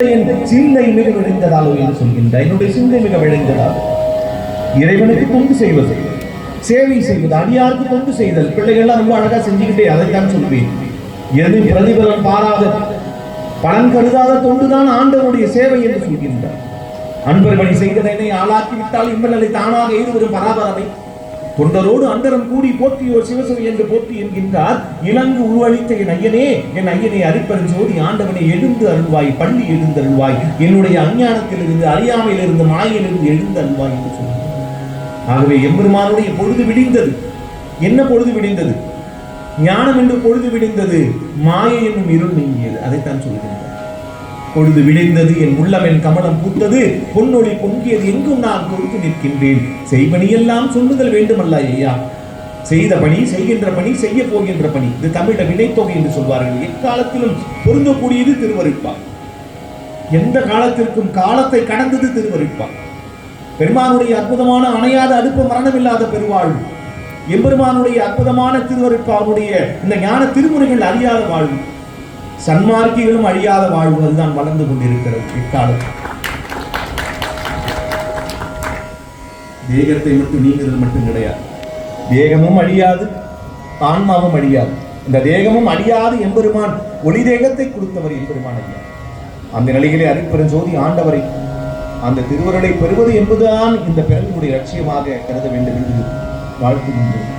என் சிந்தை மிக விளைந்ததாலோ என்று என்னுடைய சிந்தை மிக விளைந்ததால் இறைவனுக்கு தொண்டு செய்வது சேவை செய்வது அடியாருக்கு தொண்டு செய்தல் பிள்ளைகள்லாம் ரொம்ப அழகா செஞ்சுக்கிட்டே அதைத்தான் சொல்வேன். எது பிரதிபலன் பாராத பலன் கருதாத தொண்டுதான் ஆண்டவனுடைய சேவை என்று சொல்கின்றார். அன்பர் வழி செய்ததனை ஆளாக்கி விட்டால் இன்பநிலை தானாக எய்துவரும் பராபரமை தொண்டரோடு அண்டரம் கூடி போற்றியோர் சிவசிவ என்று போற்றி என்கின்றார் இலங்கு உருவழித்த என் ஐயனே என் ஐயனை அரிப்பரும் சோதி ஆண்டவனை எழுந்து அருள்வாய் பள்ளி எழுந்து அருள்வாய் என்னுடைய அஞ்ஞானத்திலிருந்து அறியாமையிலிருந்து மாயிலிருந்து எழுந்து அருள்வாய் என்று சொன்னார் ஆகவே எம்பெருமானுடைய பொழுது விடிந்தது. என்ன பொழுது விடிந்தது? ஞானம் என்று பொழுது விடிந்தது மாயை என்னும் இருள் நீங்கியது. அதைத்தான் சொல்கிறேன் பொழுது விடிந்தது என் உள்ளம் என் கமலம் பூத்தது பொன்னொழி பொங்கியது எங்கும் நான் கொடுத்து நிற்கின்றேன். செய்பணியெல்லாம் சொல்லுதல் வேண்டுமல்ல ஐயா. செய்த பணி செய்கின்ற பணி செய்ய போகின்ற பணி. இது தமிழ வினைத்தொகை என்று சொல்வார்கள். எக்காலத்திலும் பொருந்தக்கூடியது திருவருட்பா. எந்த காலத்திற்கும் காலத்தை கடந்தது திருவருட்பா. பெருமானுடைய அற்புதமான அணையாத அடுப்பு மரணமில்லாத பெருவாழ்வு. எம்பெருமானுடைய அற்புதமான திருவருட்பாவுடைய இந்த ஞான திருமுறைகள் அறியாத வாழ்வு. சன்மார்க்கிகளும் அழியாத வாழ்வு தான் வளர்ந்து கொண்டிருக்கிறது இக்காலத்தில். தேகத்தை மட்டும் நீங்குதல் மட்டும் கிடையாது. தேகமும் அழியாது ஆன்மாவும் அழியாது. இந்த தேகமும் அழியாது எம்பெருமான் ஒளி தேகத்தை கொடுத்தவர் எம்பெருமான் ஐயா. அந்த நிலையிலே அரிப்பெரும் சோதி ஆண்டவரை அந்த திருவருளை பெறுவது என்பதுதான் இந்த பிறவினுடைய லட்சியமாக கருத வேண்டும் என்று வாழ்த்துகின்றேன்.